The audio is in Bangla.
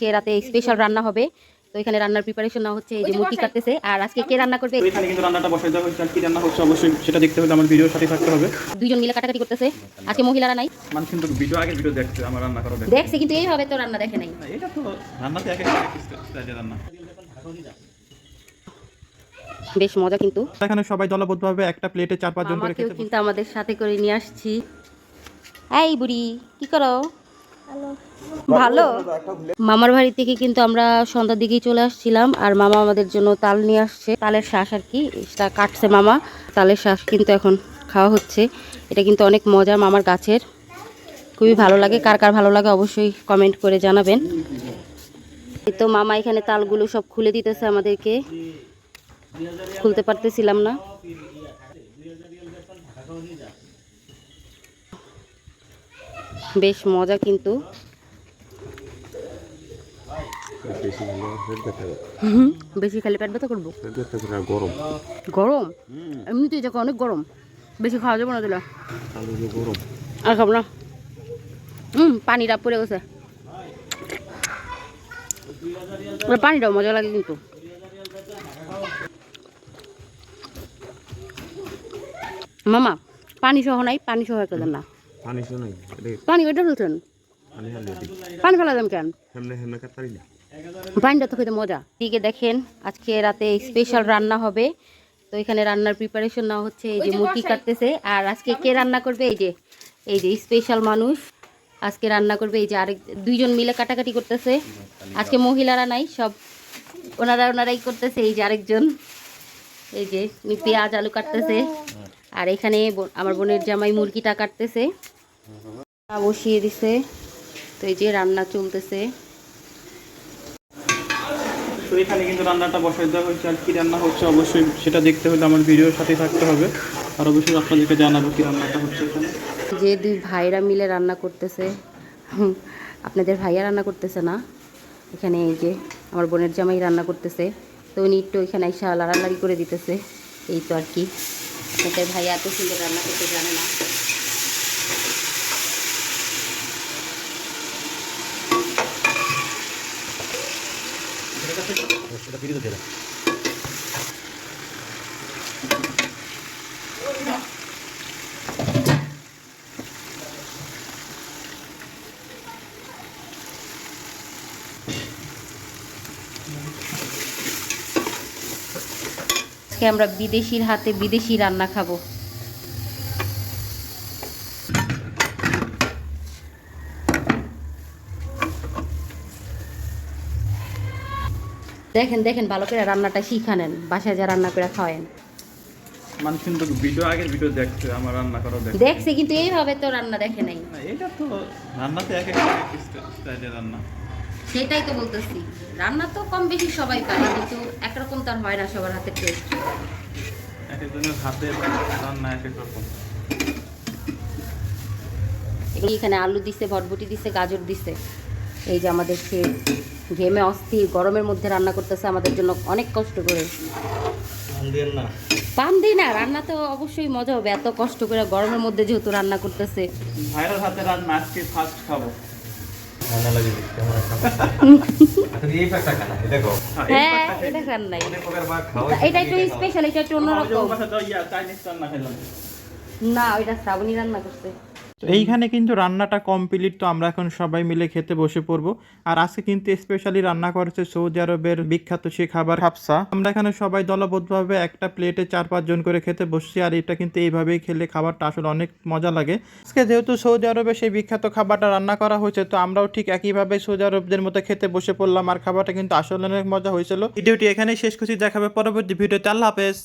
কে রাতে স্পেশাল রান্না হবে। তো এখানে রান্নার প্রিপারেশন নেওয়া হচ্ছে এই যে মুরগি কাটতেছে। আর আজকে কে রান্না করবে? এখানে কিন্তু রান্নাটা বসাই দেওয়া হয়েছে। আর কি রান্না হচ্ছে অবশ্যই সেটা দেখতে হলে আমার ভিডিওর সাথে থাকতে হবে। দুইজন মিলে কাটাকাটি করতেছে। আজকে মহিলারা নাই। মানুষ কিন্তু ভিডিও আগের ভিডিও দেখছে আমার রান্না করা দেখছে দেখছে কিন্তু এইভাবে তো রান্না দেখে নাই। না, এটা তো রান্নাতে এক এক রান্না? বেশ মজা কিন্তু। এখানে সবাই দলবদ্ধভাবে একটা প্লেটে চার পাঁচজন করে খেতে কিন্তু আমাদের সাথে করে নিয়ে আসছি। এই বুড়ি কি করো? ভালো। মামার বাড়ি থেকে কিন্তু আমরা সন্ধ্যার দিকেই চলে আসছিলাম, আর মামা আমাদের জন্য তাল নিয়ে আসছে। তালের শ্বাস আর কি, সেটা কাটছে মামা। তালের শ্বাস কিন্তু এখন খাওয়া হচ্ছে। এটা কিন্তু অনেক মজা মামার গাছের। খুবই ভালো লাগে। কার কার ভালো লাগে অবশ্যই কমেন্ট করে জানাবেন। তো মামা এখানে তালগুলো সব খুলে দিতেছে আমাদেরকে। খুলতে পারতেছিলাম না। বেশ মজা কিন্তু। বেশি খালি পেট ব্যথা করব? গরম? গরম এমনিতেই দেখো অনেক গরম। বেশি খাওয়া যাবে না দিলে গরম আর খাব না। হুম, পানিটা পড়ে গেছে। ওর পানিটাও মজা লাগে কিন্তু। মামা পানি সহ নাই পানি সহ একটা না। পানি শোনাই পানি ওইটা ফেলছেন? পানি ফেলা দেন কেন? পানিটা তো খেতে মজা। দিকে দেখেন আজকে রাতে স্পেশাল রান্না হবে। তো এখানে রান্নার প্রিপারেশন নেওয়া হচ্ছে এই যে মুরগি কাটতেছে। আর আজকে কে রান্না করবে? এই যে এই যে স্পেশাল মানুষ। আজকে রান্না করবে এই যে আরেক দুইজন মিলে কাটাকাটি করতেছে। আজকে মহিলারা নাই সব ওনারা ওনারাই করতেছে এই যে আরেকজন। এই যে পেঁয়াজ আলু কাটতেছে। আর এখানে আমার বোনের জামাই মুরগিটা কাটতেছে। বসিয়ে দিছে। তো এই যে রান্না চলতেছে। তো এখানে কিন্তু রান্নাটা বসাই দেওয়া হয়েছে। আর কি রান্না হচ্ছে অবশ্যই সেটা দেখতে হলে আমার ভিডিওর সাথে থাকতে হবে। আর অবশ্যই আপনাদেরকে জানাব কি রান্নাটা হচ্ছে এখানে। যে দুই ভাইরা মিলে রান্না করতেছে আপনাদের ভাইয়া রান্না করতেছে না? এখানে এই যে আমার বোনের জামাই রান্না করতেছে। তো উনি একটু এখানে এসে লাড়ালাড়ি করে দিতেছে। এই তো আর কি। আপনাদের ভাই এত সুন্দর রান্না করতে জানে না। আজকে আমরা বিদেশির হাতে বিদেশি রান্না খাব। দেখেন দেখেন ভালো করে রান্নাটা শিখা নেন বাসায় যা রান্না করে খাওয়েন মানুষ কিন্তু ভিডিও আগের ভিডিও দেখছে আমার রান্না করা দেখছে। দেখছে কিন্তু এইভাবে তো রান্না দেখে নাই। এটা তো রান্নাতে এক এক স্টাইলে রান্না। সেটাই তো বলতেছি। রান্না তো কম বেশি সবাই পারে কিন্তু একরকম তো আর হয় না সবার হাতের টেস্ট। এক একজনের হাতে রান্না এক রকম। এখানে আলু দিছে বটবটি দিছে গাজর দিছে। এই যে আমাদের সে ঘেমে অস্থির গরমের মধ্যে রান্না করতেছে আমাদের জন্য অনেক কষ্ট করে। না। পান দিই না রান্না তো অবশ্যই মজা হবে এত কষ্ট করে গরমের মধ্যে যেহেতু রান্না করতেছে। ভাইরাল হাতে রান্না আজকে ফার্স্ট খাব। হ্যাঁ, এই হ্যাঁ পাটটা এটা খান নাই। একটু স্পেশাল এটা একটু অন্যরকম। না ওইটা শ্রাবণী রান্না করছে। তো এইখানে কিন্তু রান্নাটা কমপ্লিট তো আমরা এখন সবাই মিলে খেতে বসে পড়ব। আর আজকে কিন্তু স্পেশালি রান্না করেছে সৌদি আরবের বিখ্যাত সে খাবার হাফসা। আমরা এখানে সবাই দলবদ্ধভাবে একটা প্লেটে চার পাঁচজন করে খেতে বসছি, আর এটা কিন্তু এইভাবেই খেলে খাবারটা আসলে অনেক মজা লাগে। আজকে যেহেতু সৌদি আরবে সেই বিখ্যাত খাবারটা রান্না করা হয়েছে, তো আমরাও ঠিক একইভাবে সৌদি আরবদের মতো খেতে বসে পড়লাম, আর খাবারটা কিন্তু আসলে অনেক মজা হয়েছিল। ভিডিওটি এখানেই শেষ করছি, দেখাবে পরবর্তী ভিডিওতে। আল্লাহ হাফেজ।